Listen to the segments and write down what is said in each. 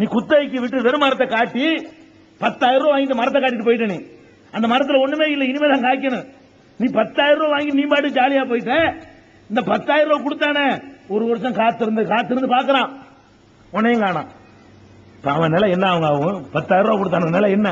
நீ குத்தகைக்கு விட்டு வெறும் மரத்தை காட்டி பத்தாயிரம் ரூபாய் வாங்கிட்டு மரத்தை காட்டிட்டு போயிட்ட நீ. அந்த மரத்துல ஒண்ணுமே இல்லை இனிமே தான் காய்க்கணும். நீ பத்தாயிரம் ரூபாய் வாங்கி நீ பாட்டு ஜாலியா போயிட்ட? இந்த பத்தாயிரம் ரூபாய் கொடுத்தானே? ஒரு வருஷம் காத்திருந்து காத்திருந்து பாக்குறான் உனையும் காணாம் இப்ப அவன் நிலை என்ன அவங்க? ஆகும் பத்தாயிரம் ரூபாய் கொடுத்தான நிலை என்ன?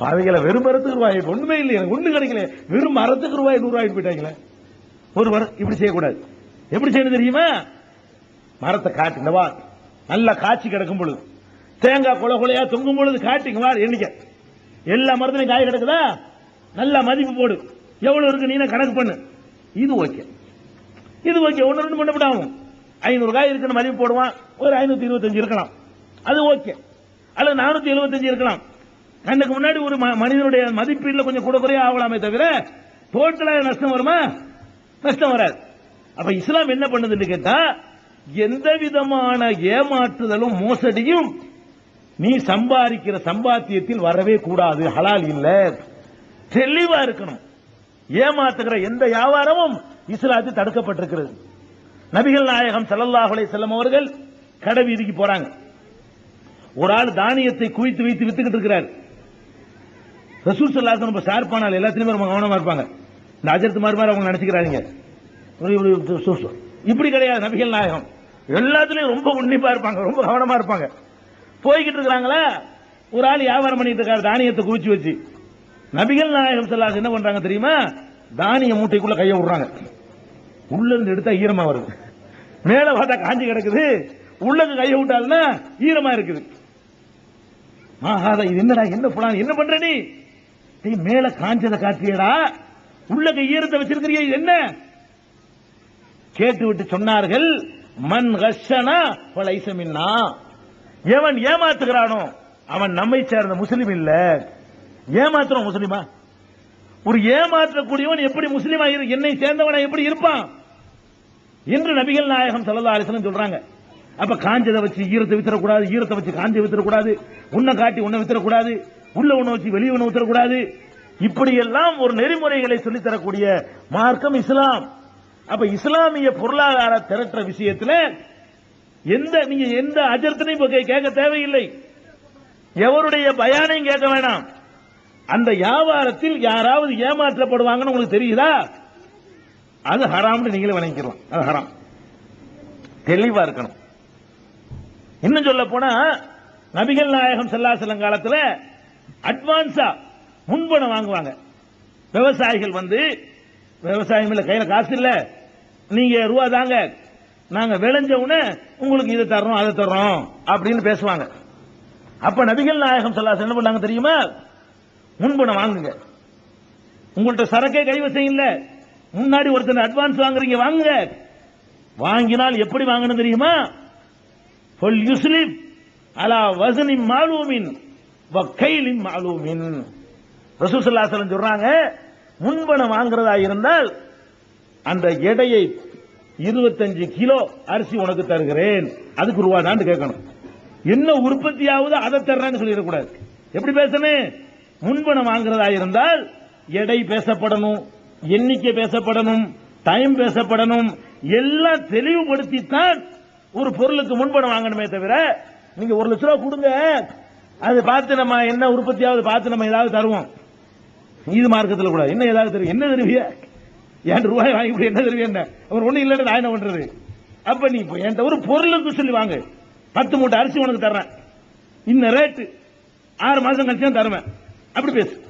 பாவைகளை வெறும் மரத்துக்கு ரூபாய் ஒண்ணுமே இல்லை எனக்கு ஒண்ணு கிடைக்கல. வெறும் மரத்துக்கு ரூபாய் நூறு ரூபாய் போயிட்டாங்களே. ஒரு மரம் இப்படி செய்யக்கூடாது. எப்படி செய்யணும் தெரியுமா? மரத்தை காட்டுங்க வா நல்லா காய்ச்சி கிடக்கும் பொழுது. தேங்காய் கொலை கொலையா தொங்கும் பொழுது காட்டிங்க வார் எண்ணிக்க. எல்லா மரத்துலையும் காய் கிடக்குதா? நல்லா மதிப்பு போடு. எவ்வளவு இருக்கு நீ கணக்கு பண்ணு. இது ஓகே. இது ஓகே. ஒன்று ரெண்டு பண்ண விடாவும் ஐநூறு காய் இருக்குன்னு மதிப்பு போடுவான். ஒரு ஐநூத்தி இருபத்தஞ்சு இருக்கலாம். அது ஓகே. அல்லது நானூத்தி எழுபத்தஞ்சு இருக்கலாம். கண்ணுக்கு முன்னாடி ஒரு ம- மனிதனுடைய மதிப்பீடுல கொஞ்சம் கூட குறைய ஆகலாமே தவிர டோட்டலா நஷ்டம் வருமா? நஷ்டம் வராது. அப்ப இஸ்லாம் என்ன பண்ணுதுன்னு கேட்டா எந்த விதமான ஏமாற்றுதலும் மோசடியும் நீ சம்பாதிக்கிற சம்பாத்தியத்தில் வரவே கூடாது. ஹலால் இல்ல. தெளிவா இருக்கணும். ஏமாத்துகிற எந்த வியாபாரமும் இஸ்லாத்தில் தடுக்கப்பட்டிருக்கிறது. நபிகள் நாயகம் ஸல்லல்லாஹு செல்லம் அவர்கள் கடை வீதிக்கு போறாங்க. ஒரு ஆள் தானியத்தை குவித்து வைத்து வித்துக்கிட்டு இருக்கிறார். ரசூல் சல்லாசன் ரொம்ப ஷார்ப்பானால் எல்லாத்துலயுமே ரொம்ப கவனமா இருப்பாங்க. இந்த அஜர்த்து மாதிரி மாதிரி அவங்க நினைச்சுக்கிறாங்க இப்படி- கிடையாது நபிகள் நாயகம். எல்லாத்துலயும் ரொம்ப உன்னிப்பா இருப்பாங்க ரொம்ப கவனமா இருப்பாங்க. போய்கிட்டு இருக்கிறாங்களா ஒரு ஆள் வியாபாரம் பண்ணிட்டு இருக்காரு தானியத்தை குவிச்சு வச்சு. நபிகள் நாயகம் செல்லாது என்ன பண்றாங்க தெரியுமா? தானிய மூட்டைக்குள்ள கையை விடுறாங்க. உள்ள இருந்து எடுத்தா ஈரமா வருது. மேல பார்த்தா காஞ்சி கிடக்குது. உள்ளக்கு கையை விட்டாலுன்னா ஈரமா இருக்குது. ஆஹாதா இது என்னடா என்ன புலான் என்ன பண்ற நீ? மேல காஞ்சதை காட்டியடா. உள்ளக்கு ஈரத்தை வச்சிருக்கிறிய என்ன? கேட்டுவிட்டு சொன்னார்கள் மன் ஹஷனா பலைசமின்னா எவன் ஏமாத்துகிறானோ அவன் நம்மை சேர்ந்த முஸ்லீம் இல்ல. ஏமாத்துறோம் முஸ்லீமா? ஒரு ஏமாற்றக்கூடியவன் எப்படி முஸ்லீமா என்னை சேர்ந்தவனா எப்படி இருப்பான்? என்று நபிகள் நாயகம் ஸல்லல்லாஹு அலைஹி சொல்றாங்க அப்ப காஞ்சதை வச்சு ஈரத்தை வித்தரக்கூடாது ஈரத்தை வச்சு காஞ்சி வித்தரக்கூடாது உன்னை காட்டி உன்னை வித்தரக்கூடாது உள்ள உணவு வச்சு வெளியே உணவு வித்தரக்கூடாது இப்படியெல்லாம் ஒரு நெறிமுறைகளை சொல்லித் தரக்கூடிய மார்க்கம் இஸ்லாம். அப்ப இஸ்லாமிய பொருளாதார திரட்டுற விஷயத்துல எந்த நீங்க எந்த அஜர்த்தனையும் கேட்க தேவையில்லை. எவருடைய பயானையும் கேட்க வேணாம். அந்த வியாபாரத்தில் யாராவது ஏமாற்றப்படுவாங்கன்னு உங்களுக்கு தெரியுதா? அது ஹராம்னு நீங்களே வணங்கிக்கலாம் அது ஹராம். தெளிவா இருக்கணும். இன்னும் சொல்ல போனா நபிகள் நாயகம் செல்லாசலம் காலத்துல அட்வான்ஸா முன்பணம் வாங்குவாங்க. விவசாயிகள் வந்து விவசாயம் இல்லை கையில் காசு இல்லை. நீங்க ரூபா தாங்க. நாங்கள் விளைஞ்ச உடனே உங்களுக்கு இதை தர்றோம் அதை தர்றோம் அப்படின்னு பேசுவாங்க. அப்ப நபிகள் நாயகம் சொல்லாசன் என்ன பண்ணாங்க தெரியுமா? முன்பணம் வாங்குங்க. உங்கள்ட்ட சரக்கே கைவசம் இல்லை. முன்னாடி ஒருத்தர் அட்வான்ஸ் வாங்குறீங்க வாங்குங்க. வாங்கினால் எப்படி வாங்கணும் தெரியுமா? பொல் யுஸ்லிம் அலா வசனி மாலூமின் வக்கைலின் மாலூமின். ரசூசல்லா சொல்றாங்க முன்பணம் வாங்குறதா இருந்தால் அந்த எடையை இருபத்தஞ்சு கிலோ அரிசி உனக்கு தருகிறேன். அதுக்கு ரூபா தான் கேட்கணும். என்ன உற்பத்தியாவது அதை தர்றேன்னு சொல்லிடக்கூடாது. எப்படி பேசணும்? முன்பணம் வாங்குறதா இருந்தால் எடை பேசப்படணும் எண்ணிக்கை பேசப்படணும் டைம் பேசப்படணும் எல்லாம் தெளிவுபடுத்தித்தான் ஒரு பொருளுக்கு முன்பணம் வாங்கணுமே தவிர நீங்க ஒரு லட்ச ரூபா கொடுங்க. அது பார்த்து நம்ம என்ன உற்பத்தியாவது பார்த்து நம்ம ஏதாவது தருவோம். இது மார்க்கத்தில் கூட என்ன ஏதாவது தெரியும்? என்ன தருவிய? என் ரூபாய் வாங்கி என்ன தருவிய என்ன? அவர் ஒன்றும் இல்லைன்னு நான் என்ன பண்றது? அப்ப நீ இப்ப என்கிட்ட ஒரு பொருளுக்கு சொல்லி வாங்க. பத்து மூட்டை அரிசி உனக்கு தர்றேன். இந்த ரேட்டு ஆறு மாசம் கழிச்சு தான் தருவேன். அப்படி பேசு.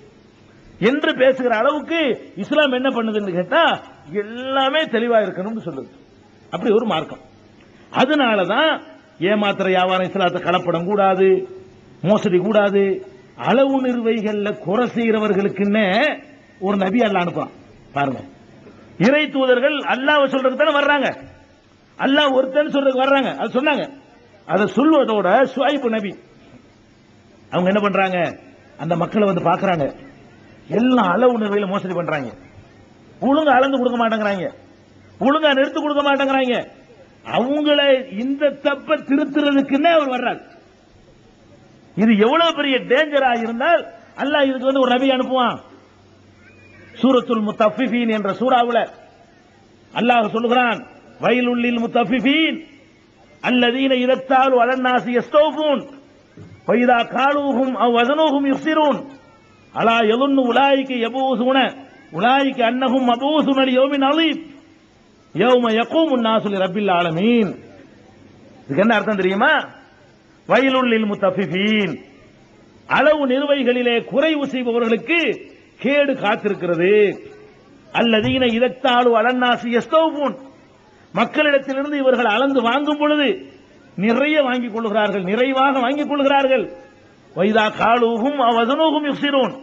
என்று பேசுகிற அளவுக்கு இஸ்லாம் என்ன பண்ணுதுன்னு கேட்டா எல்லாமே தெளிவா இருக்கணும்னு சொல்லுது. அப்படி ஒரு மார்க்கம். அதனாலதான் ஏமாத்திர வியாபாரம் இஸ்லாத்தை கலப்படம் கூடாது மோசடி கூடாது அளவு நிர்வைகள்ல குறை செய்கிறவர்களுக்குன்னு ஒரு நபி அல்ல அனுப்புறான் பாருங்க. இறை தூதர்கள் அல்லாஹ் சொல்றதுக்கு தானே வர்றாங்க. அல்லாஹ் ஒருத்தன் சொல்றதுக்கு வர்றாங்க. அது சொன்னாங்க. அதை சொல்வதோட சுவாய்ப்பு நபி. அவங்க என்ன பண்றாங்க? அந்த மக்களை வந்து பாக்குறாங்க எல்லாம் அளவு நிர்வையில மோசடி பண்றாங்க. ஒழுங்கா அளந்து கொடுக்க மாட்டேங்கிறாங்க. ஒழுங்கா நிறுத்து கொடுக்க மாட்டேங்கிறாங்க. அவங்கள இந்த தப்ப திருத்துறதுக்குன்னே அவர் வர்றார். இது எவ்வளவு பெரிய டேஞ்சரா இருந்தால் அல்லாஹ் இதுக்கு வந்து ஒரு நபி அனுப்புவான். சூரத்துல் முத்தஃபிஃபீன் என்ற சூறாவுல அல்லாஹ் சொல்லுகிறான் வயலுள்ளில் முத்தஃபிஃபீன் அல்லதீன இரத்தால் அலன்னாசி எஸ்தோபூன் பைதா காலூகும் அவ் வதனூகும் யுசிரூன் அலா எதுன்னு உலாய்க்கு எபூசுன உலாய்க்கு அன்னகும் அபூசுனடி யோமின் அலீப் யோம யகூமு நாசுலி ரப்பில் ஆலமீன். இதுக்கு என்ன அர்த்தம் தெரியுமா? வயலுள்ளில் முத்தபிபீன் அளவு நிறுவைகளிலே குறைவு செய்பவர்களுக்கு கேடு காத்திருக்கிறது. அல்லதீன இதத்தாலு அலன்னாசி எஸ்தோபூன். மக்களிடத்திலிருந்து இவர்கள் அளந்து வாங்கும் பொழுது நிறைய வாங்கிக் கொள்கிறார்கள் நிறைவாக வாங்கிக் கொள்கிறார்கள். வைதா காலூகும் அவதனூகும் யுசிரோன்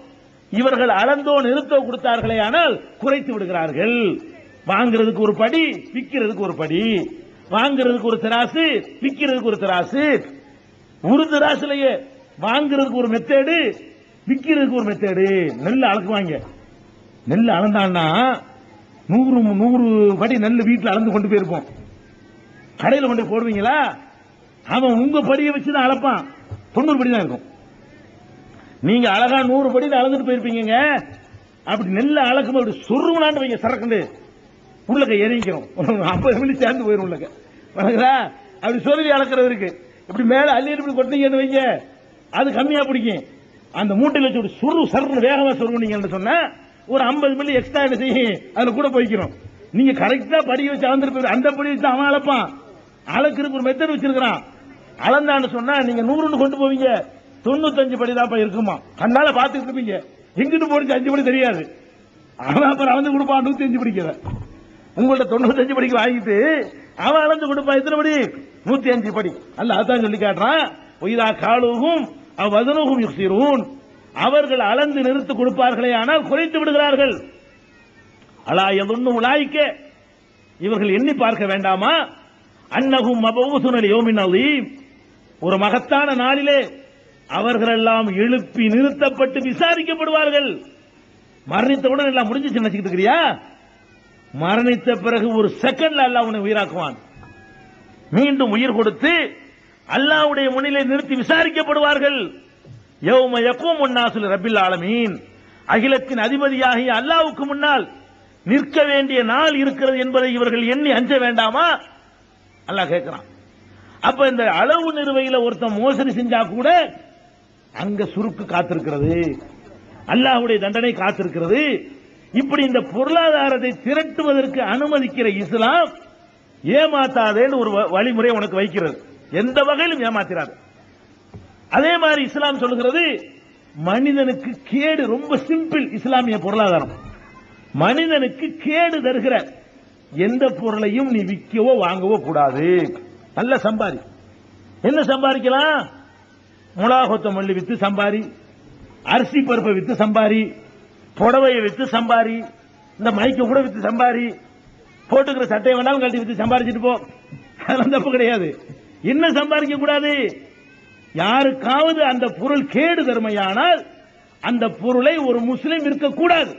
இவர்கள் அளந்தோ நிறுத்தோ கொடுத்தார்களே ஆனால் குறைத்து விடுகிறார்கள். வாங்குறதுக்கு ஒரு படி விற்கிறதுக்கு ஒரு படி. வாங்குறதுக்கு ஒரு திராசு விற்கிறதுக்கு ஒரு திராசு. ஒரு திராசுலயே வாங்குறதுக்கு ஒரு மெத்தேடு விற்கிறதுக்கு ஒரு மெத்தேடு நெல் அளக்குவாங்க. நெல் அளந்தான்னா நூறு நூறு படி நெல் வீட்டில் அளந்து கொண்டு போயிருப்போம். கடையில் கொண்டு போய் போடுவீங்களா? அவன் உங்க படியை வச்சு தான் அளப்பான். தொண்ணூறு படி தான் இருக்கும். நீங்க அழகா நூறு படி அளந்துட்டு போயிருப்பீங்க அப்படி நெல் அளக்கும் அப்படி சொருவலான்னு வைங்க சரக்குண்டு. உள்ளக்க எரிக்கிறோம் ஐம்பது மில்லி சேர்ந்து போயிடும் உள்ளக்க. வணங்குதா அப்படி சொல்லி அளக்கிறது இருக்கு. இப்படி மேலே அள்ளி இப்படி கொட்டிங்கன்னு வைங்க. அது கம்மியாக பிடிக்கும். அந்த மூட்டையில் வச்சு ஒரு சுரு சருன்னு வேகமா சொருவுனீங்கன்னு சொன்னால் ஒரு ஐம்பது மில்லி எக்ஸ்ட்ரா என்ன செய்யும் அதில் கூட போய்க்கிறோம். நீங்கள் கரெக்டாக படி வச்சு அளந்துட்டு அந்த படி வச்சு அவன் அளப்பான். அளக்கிறதுக்கு ஒரு மெத்தட் வச்சிருக்கிறான். அளந்தான்னு சொன்னால் நீங்கள் நூறுன்னு கொண்டு போவீங்க. தொண்ணூத்தஞ்சு படி தான் இருக்குமா? கண்ணால பார்த்துட்டு இருப்பீங்க. எங்கிட்டு போடுச்சு அஞ்சு படி தெரியாது. ஆனால் அப்புறம் அளந்து கொடுப்பான் நூற்றி அஞ்சு படிக்கிற உங்கள்ட்ட தொண்ணூத்தஞ்சு படிக்கு வாங்கிட்டு அவன் அளந்து கொடுப்பான். எத்தனை படி? நூத்தி அஞ்சு படி. அல்ல அதான் சொல்லி காட்டுறான். ஒய்தா காலுகும் வதனுகும் யுக்சிரூன். அவர்கள் அளந்து நிறுத்து கொடுப்பார்களே ஆனால் குறைத்து விடுகிறார்கள். அலா எதுன்னு உலாய்க்க. இவர்கள் எண்ணி பார்க்க வேண்டாமா? அன்னகும் மபூசுனல் யோமின் அலீம். ஒரு மகத்தான நாளிலே அவர்களெல்லாம் எழுப்பி நிறுத்தப்பட்டு விசாரிக்கப்படுவார்கள். மரணித்தவுடன் எல்லாம் முடிஞ்சிச்சு நினைச்சுக்கிட்டு இருக்கிறியா? மரணித்த பிறகு ஒரு செகண்ட்ல அல்லாஹ் உன்னை உயிராக்குவான். மீண்டும் உயிர் கொடுத்து அல்லாவுடைய முன்னிலை நிறுத்தி விசாரிக்கப்படுவார்கள். யௌம யக்கூம் முன்னாசுல் ரபில் ஆலமீன். அகிலத்தின் அதிபதியாகிய அல்லாவுக்கு முன்னால் நிற்க வேண்டிய நாள் இருக்கிறது என்பதை இவர்கள் எண்ணி அஞ்ச வேண்டாமா? அல்லாஹ் கேட்கிறான். அப்ப இந்த அளவு நிறுவையில ஒருத்தன் மோசடி செஞ்சா கூட அங்க சுருக்கு காத்திருக்கிறது. அல்லாஹுடைய தண்டனை காத்திருக்கிறது. இப்படி இந்த பொருளாதாரத்தை திரட்டுவதற்கு அனுமதிக்கிற இஸ்லாம் ஏமாத்தாதேன்னு ஒரு வ- வழிமுறை உனக்கு வைக்கிறது. எந்த வகையிலும் ஏமாத்திராது. அதே மாதிரி இஸ்லாம் சொல்கிறது மனிதனுக்கு கேடு ரொம்ப சிம்பிள் இஸ்லாமிய பொருளாதாரம். மனிதனுக்கு கேடு தருகிற எந்த பொருளையும் நீ விற்கவோ வாங்கவோ கூடாது. நல்ல சம்பாரி. என்ன சம்பாதிக்கலாம்? முலாகொத்த மல்லி வித்து சம்பாரி. அரிசி பருப்பை வித்து சம்பாரி. புடவையை வித்து சம்பாரி இந்த மைக்க கூட வித்து சம்பாரி போட்டுக்கிற சட்டையை வேணாலும் கழட்டி வித்து சம்பாரிச்சிட்டு போ. அதெல்லாம் தப்பு கிடையாது. என்ன சம்பாதிக்க கூடாது. யாருக்காவது அந்த பொருள் கேடு தருமையானால் அந்த பொருளை ஒரு முஸ்லீம் இருக்கக்கூடாது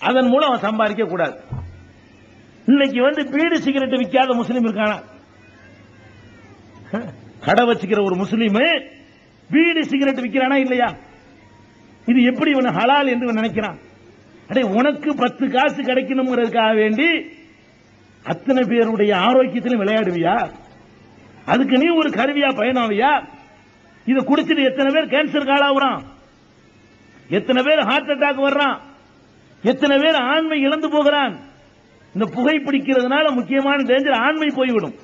அதன் மூலம் அவன் சம்பாதிக்க கூடாது. இன்னைக்கு வந்து பீடி சிகரெட் விற்காத முஸ்லீம் இருக்கானா? கடை வச்சுக்கிற ஒரு முஸ்லீம் பீடி சிகரெட் விற்கிறானா இல்லையா? இது எப்படி இவன் ஹலால் என்று நினைக்கிறான்? அடே உனக்கு பத்து காசு கிடைக்கணுங்கிறதுக்காக வேண்டி அத்தனை பேருடைய ஆரோக்கியத்திலும் விளையாடுவியா? அதுக்கு நீ ஒரு கருவியா பயனாவியா? இதை குடிச்சிட்டு எத்தனை பேர் கேன்சர் காலாகுறான் எத்தனை பேர் ஹார்ட் அட்டாக் வர்றான்? எத்தனை பேர் ஆண்மை இழந்து போகிறான்? இந்த புகை பிடிக்கிறதுனால முக்கியமான டேஞ்சர் ஆண்மை போய்விடும்.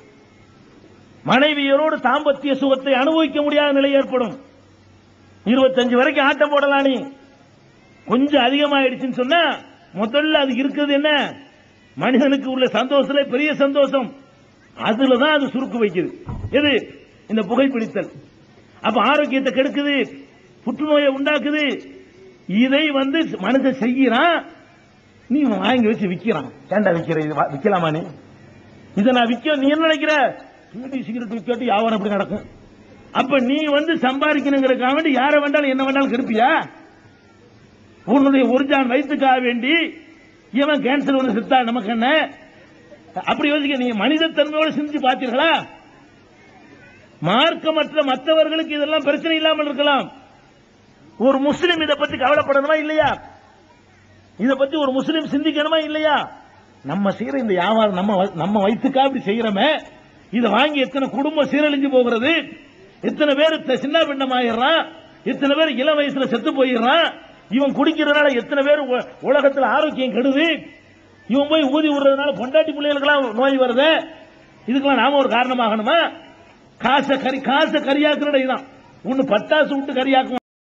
மனைவியரோடு தாம்பத்திய சுகத்தை அனுபவிக்க முடியாத நிலை ஏற்படும். இருபத்தஞ்சு வரைக்கும் ஆட்டம் போடலாம் நீ? கொஞ்சம் அதிகமாயிடுச்சுன்னு சொன்னா முதல்ல அது இருக்கிறது என்ன? மனிதனுக்கு உள்ள சந்தோஷத்துல பெரிய சந்தோஷம். அதுல தான் அது சுருக்கு வைக்குது. எது? இந்த புகைப்பிடித்தல். அப்ப ஆரோக்கியத்தை கெடுக்குது புற்றுநோயை உண்டாக்குது. இதை வந்து மனுஷன் செய்யறான் நீ வாங்கி வச்சு விக்கிறான். ஏண்டா விக்கிற? இது வா- விக்கலாமா நீ? இதை நான் விற்க நீ என்ன நினைக்கிற? பீடி சிகரெட் விற்கட்டு யாவரம் எப்படி நடக்கும்? அப்ப நீ வந்து சம்பாதிக்கணுங்கிறதுக்காக வேண்டி யாரை வேண்டாலும் என்ன வேண்டாலும் கெடுப்பியா? உன்னுடைய ஒரிஜான் வயிற்றுக்காக வேண்டி இவன் கேன்சர் வந்து செத்தா நமக்கு என்ன? அப்படி யோசிக்க நீங்க மனித தன்மையோடு சிந்திச்சு பார்த்தீர்களா? மார்க்கமற்ற மற்றவர்களுக்கு இதெல்லாம் பிரச்சனை இல்லாமல் இருக்கலாம். ஒரு முஸ்லீம் இதை பத்தி கவலைப்படணுமா இல்லையா? இதை பத்தி ஒரு முஸ்லீம் சிந்திக்கணுமா இல்லையா? நம்ம செய்யற இந்த வியாபாரம் நம்ம வ- நம்ம வயிற்றுக்கா அப்படி செய்யறோமே இதை வாங்கி எத்தனை குடும்பம் சீரழிஞ்சு போகிறது? எத்தனை பேர் சின்ன சின்ன பின்னமாயிடுறான் இத்தனை பேர் இளம் வயசுல செத்து போயிடுறான் இவன் குடிக்கிறதுனால எத்தனை பேர் உ- உலகத்துல ஆரோக்கியம் கெடுது. இவன் போய் ஊதி விடுறதுனால பொண்டாட்டி பிள்ளைகளுக்கெல்லாம் நோய் வருது. இதுக்கெல்லாம் நாம ஒரு காரணமாகணுமா? காசை கறி காசை கரியாக்குற இதான் ஒன்னு பட்டாசு விட்டு கரியாக்கும்